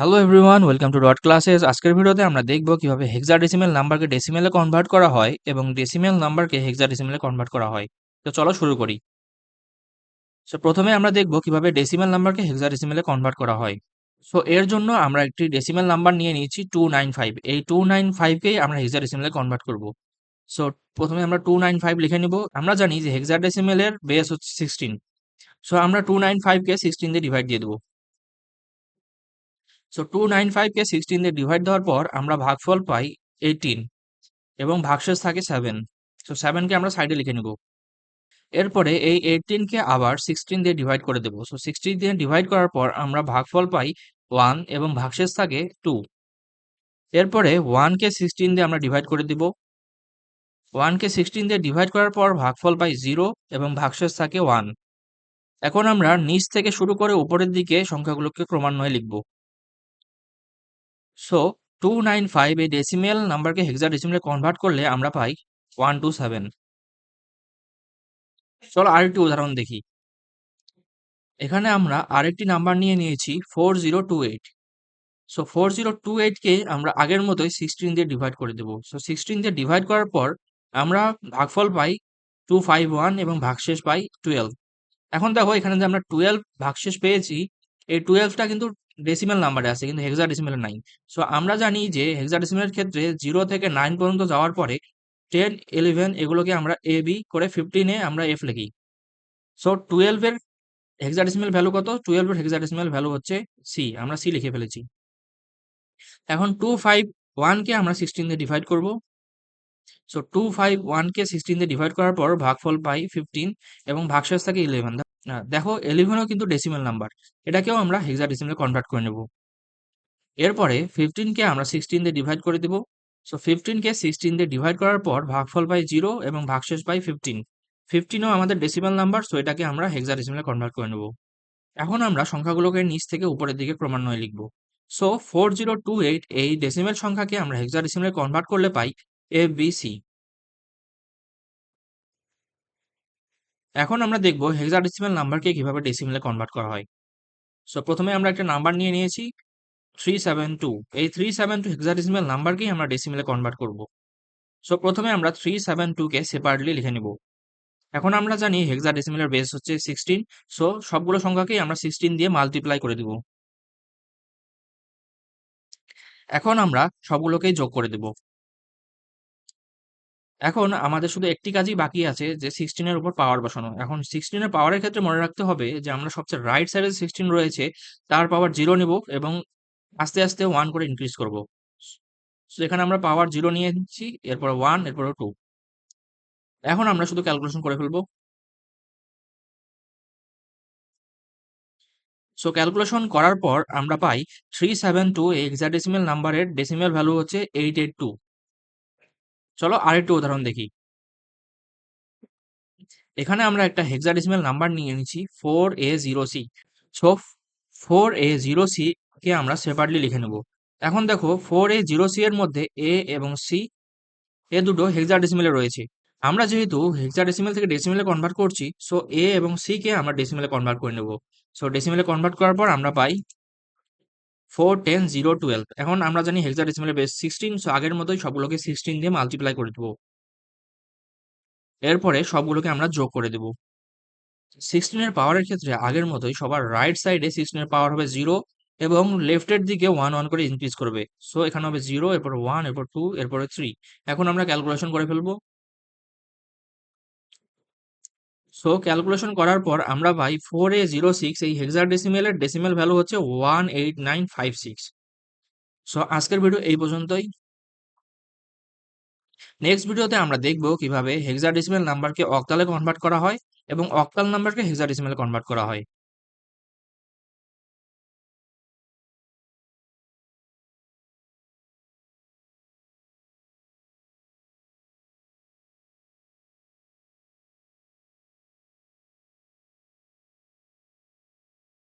Hello everyone welcome to Dot Classes আজকের ভিডিওতে আমরা দেখব কীভাবে হেক্সা ডেসিমেল নাম্বারকে ডেসিমেলে কনভার্ট করা হয় এবং ডেসিমেল নাম্বারকে হেক্সাডেসিমেলে কনভার্ট করা হয়। তো চলো শুরু করি। সো প্রথমে আমরা দেখব কীভাবে ডেসিমেল নাম্বারকে হেক্সাডেসিমেলে কনভার্ট করা হয়। সো এর জন্য আমরা একটি ডেসিমেল নাম্বার নিয়ে নিয়েছি টু নাইন ফাইভ এই টু নাইন ফাইভকেই আমরা হেক্সাডেসিমেলে কনভার্ট করব। সো প্রথমে আমরা টু নাইন ফাইভ লিখে নিব। আমরা জানি যে হেক্সাডেসিমেলের বেস হচ্ছে সিক্সটিন সো আমরা টু নাইন ফাইভকে সিক্সটিন দিয়ে ডিভাইড দিয়ে দেবো। সো টু নাইন ফাইভকে সিক্সটিন দিয়ে ডিভাইড দেওয়ার পর আমরা ভাগফল পাই এইটিন এবং ভাগশেষ থাকে সেভেন সো সেভেনকে আমরা সাইডে লিখে নেব। এরপরে এই এইটিনকে আবার সিক্সটিন দিয়ে ডিভাইড করে দেবো। সো সিক্সটিন দিয়ে ডিভাইড করার পর আমরা ভাগফল পাই ওয়ান এবং ভাগশেষ থাকে টু এরপরে ওয়ানকে সিক্সটিন দিয়ে আমরা ডিভাইড করে দিব। ওয়ানকে সিক্সটিন দিয়ে ডিভাইড করার পর ভাগফল পাই জিরো এবং ভাগশেষ থাকে ওয়ান এখন আমরা নিচ থেকে শুরু করে উপরের দিকে সংখ্যাগুলোকে ক্রমান্বয়ে লিখব। সো টু নাইন ফাইভ এই ডেসিমেল নাম্বারকে হেক্সাডেসিমেলে কনভার্ট করলে আমরা পাই ওয়ান টু সেভেন চলো আরেকটি উদাহরণ দেখি। এখানে আমরা আরেকটি নাম্বার নিয়ে নিয়েছি four zero two eight so four zero two এইটকে আমরা আগের মতোই সিক্সটিন দিয়ে ডিভাইড করে দেবো। সো সিক্সটিন দিয়ে ডিভাইড করার পর আমরা ভাগফল পাই টু ফাইভ ওয়ান এবং ভাগশেষ পাই টুয়েলভ এখন দেখো এখানে যে আমরা টুয়েলভ ভাগশেষ পেয়েছি, এই টুয়েলভটা কিন্তু ডেসিমেল নাম্বারে আছে, কিন্তু হেক্সা ডেসিমেলে নাই। সো আমরা জানি যে হেক্সা ডেসিমেলের ক্ষেত্রে জিরো থেকে নাইন পর্যন্ত যাওয়ার পরে টেন ইলেভেন এগুলোকে আমরা এ বি করে ফিফটিনে আমরা এফ লিখি। সো টুয়েলভের হেক্সাডেসিমেল ভ্যালু কত? টুয়েলভের হেক্সাডেসিমেল ভ্যালু হচ্ছে সি আমরা সি লিখে ফেলেছি। এখন টু ফাইভ ওয়ানকে আমরা সিক্সটিন দিয়ে ডিভাইড করব। সো টু ফাইভ ওয়ানকে সিক্সটিন দিয়ে ডিভাইড করার পর ভাগফল পাই ফিফটিন এবং ভাগশেষ থাকে ইলেভেন দেখো এলিভেনও কিন্তু ডেসিমেল নাম্বার এটাকেও আমরা হেক্সাডেসিমেলে কনভার্ট করে নেব। এরপরে ফিফটিনকে আমরা সিক্সটিন দিয়ে ডিভাইড করে দেব। সো ফিফটিনকে সিক্সটিন দিয়ে ডিভাইড করার পর ভাগফল পাই জিরো এবং ভাগশেষ পাই ফিফটিন ফিফটিনও আমাদের ডেসিমাল নাম্বার সো এটাকে আমরা হেক্সাডেসিমালে কনভার্ট করে নেব। এখন আমরা সংখ্যাগুলোকে নিচ থেকে উপরের দিকে ক্রমান্বয়ে লিখব। So four zero two eight এই ডেসিমেল সংখ্যাকে আমরা হেক্সাডেসিমালে কনভার্ট করলে পাই এ বি সি এখন আমরা দেখব হেক্সাডেসিমাল নাম্বারকে কীভাবে ডেসিমেলে কনভার্ট করা হয়। সো প্রথমে আমরা একটা নাম্বার নিয়ে নিয়েছি থ্রি সেভেন টু এই থ্রি সেভেন টু হেক্সাডেসিমাল নাম্বারকেই আমরা ডেসিমেলে কনভার্ট করব। সো প্রথমে আমরা থ্রি সেভেন টুকে সেপারেটলি লিখে নেব। এখন আমরা জানি হেক্সাডেসিমেলের বেস হচ্ছে সিক্সটিন সো সবগুলো সংখ্যাকেই আমরা সিক্সটিন দিয়ে মাল্টিপ্লাই করে দিব। এখন আমরা সবগুলোকেই যোগ করে দেব। এখন আমাদের শুধু একটি কাজই বাকি আছে যে সিক্সটিনের উপর পাওয়ার বসানো। এখন সিক্সটিনের পাওয়ারের ক্ষেত্রে মনে রাখতে হবে যে আমরা সবচেয়ে রাইট সাইডে সিক্সটিন রয়েছে, তার পাওয়ার জিরো নেব এবং আস্তে আস্তে ওয়ান করে ইনক্রিজ করব। সো এখানে আমরা পাওয়ার জিরো নিয়েছি, এরপর ওয়ান এরপর টু এখন আমরা শুধু ক্যালকুলেশন করে ফেলব। সো ক্যালকুলেশন করার পর আমরা পাই থ্রি সেভেন টু এক্সাডেসিমেল নাম্বারের ডেসিমেল ভ্যালু হচ্ছে এইট এইট টু চলো আরেকটু উদাহরণ দেখি। এখানে আমরা একটা হেক্সাডেসিমেল নাম্বার নিয়ে নিচ্ছি four A zero C so four A zero C কে আমরা সেপারেটলি লিখে নেব। এখন দেখো ফোর এ জিরো সি এর মধ্যে এ এবং সি এ দুটো হেক্সাডেসিমেলে রয়েছে। আমরা যেহেতু হেক্সাডেসিমেল থেকে ডেসিমেলে কনভার্ট করছি সো এ এবং সি কে আমরা ডেসিমেলে কনভার্ট করে নেব। সো ডেসিমেলে কনভার্ট করার পর আমরা পাই ফোর টেন জিরো টুয়েলভ এখন আমরা জানি হেক্সাডেসিমেলের বেস সিক্সটিন সো আগের মতোই সবগুলোকে সিক্সটিন দিয়ে মাল্টিপ্লাই করে দেবো। এরপরে সবগুলোকে আমরা যোগ করে দেব। সিক্সটিনের পাওয়ারের ক্ষেত্রে আগের মতোই সবার রাইট সাইডে সিক্সটিনের পাওয়ার হবে জিরো এবং লেফটের দিকে ওয়ান ওয়ান করে ইনক্রিজ করবে। সো এখানে হবে জিরো এরপর ওয়ান এরপর টু এরপরে থ্রি এখন আমরা ক্যালকুলেশন করে ফেলব। সো ক্যালকুলেশন করার পর আমরা পাই ফোর এ জিরো সিক্স এই হেক্সার ডেসিমেলের ডেসিমেল ভ্যালু হচ্ছে one eight nine five six so আজকের ভিডিও এই পর্যন্তই। নেক্সট ভিডিওতে আমরা দেখব কীভাবে হেক্সাডেসিমেল নাম্বারকে অক্টালে কনভার্ট করা হয় এবং অক্টাল নাম্বারকে হেক্সাডেসিমেলে কনভার্ট করা হয়।